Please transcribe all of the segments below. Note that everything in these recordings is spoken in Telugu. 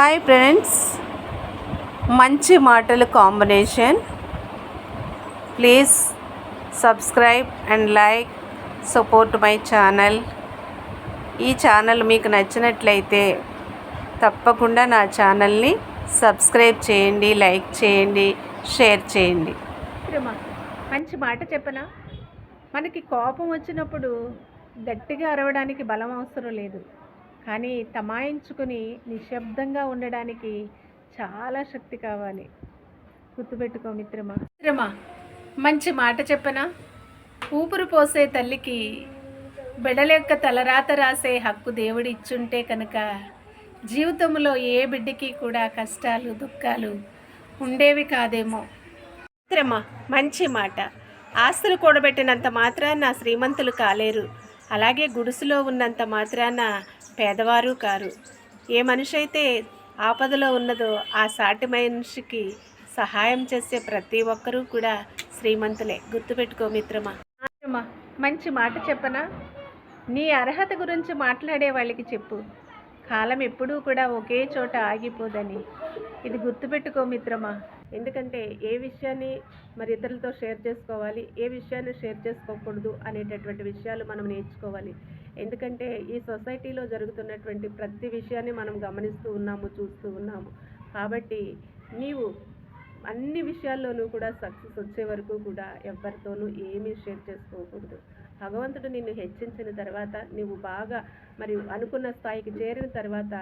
Hi friends. మంచి మాటలు combination. Please subscribe and like support my channel. ఈ ఛానల్ మీకు నచ్చినట్లయితే తప్పకుండా నా ఛానల్ని సబ్స్క్రైబ్ చేయండి లైక్ చేయండి షేర్ చేయండి. మంచి మాట చెప్పనా? మనకి కోపం వచ్చినప్పుడు గట్టిగా అరవడానికి బలం అవసరం లేదు. కానీ తమాయించుకుని నిశ్శబ్దంగా ఉండడానికి చాలా శక్తి కావాలి. గుర్తుపెట్టుకో మిత్రమా. మిత్రమా మంచి మాట చెప్పనా? ఊపిరి పోసే తల్లికి బిడ్డల యొక్క తలరాత రాసే హక్కు దేవుడు ఇచ్చుంటే కనుక జీవితంలో ఏ బిడ్డకి కూడా కష్టాలు దుఃఖాలు ఉండేవి కాదేమో. మిత్రమా మంచి మాట. ఆస్తులు కూడబెట్టినంత మాత్రాన శ్రీమంతులు కాలేరు. అలాగే గుడిసెలో ఉన్నంత మాత్రాన పేదవారు కారు. ఏ మనిషి అయితే ఆపదలో ఉన్నదో ఆ సాటి మనిషికి సహాయం చేసే ప్రతి ఒక్కరూ కూడా శ్రీమంతులే. గుర్తుపెట్టుకో మిత్రమా. మిత్రమా మంచి మాట చెప్పనా? నీ అర్హత గురించి మాట్లాడే వాళ్ళకి చెప్పు. కాలం ఎప్పుడూ కూడా ఒకే చోట ఆగిపోదని. ఇది గుర్తుపెట్టుకో మిత్రమా. ఎందుకంటే ఏ విషయాన్ని మరి ఇతరులతో షేర్ చేసుకోవాలి ఏ విషయాన్ని షేర్ చేసుకోకూడదు అనేటటువంటి విషయాలు మనం నేర్చుకోవాలి. ఎందుకంటే ఈ సొసైటీలో జరుగుతున్నటువంటి ప్రతి విషయాన్ని మనం గమనిస్తూ ఉన్నాము చూస్తూ ఉన్నాము. కాబట్టి నీవు అన్ని విషయాల్లోనూ కూడా సక్సెస్ వచ్చే వరకు కూడా ఎవరితోనూ ఏమీ షేర్ చేసుకోకూడదు. భగవంతుడు నిన్ను హెచ్చించిన తర్వాత నీవు బాగా మరియు అనుకున్న స్థాయికి చేరిన తర్వాత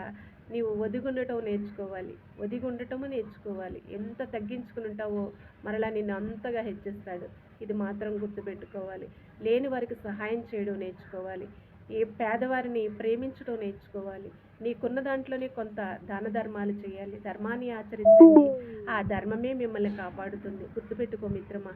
నీవు ఒదిగుండటం నేర్చుకోవాలి. ఒదిగుండటము నేర్చుకోవాలి. ఎంత తగ్గించుకుని ఉంటావో మరలా నిన్ను అంతగా హెచ్చిస్తాడు. ఇది మాత్రం గుర్తుపెట్టుకోవాలి. లేని వారికి సహాయం చేయడం నేర్చుకోవాలి. ఏ పేదవారిని ప్రేమించడం నేర్చుకోవాలి. నీకున్న దాంట్లోనే కొంత దాన ధర్మాలు చేయాలి. ధర్మాన్ని ఆచరించండి. ఆ ధర్మమే మిమ్మల్ని కాపాడుతుంది. గుర్తుపెట్టుకో మిత్రమా.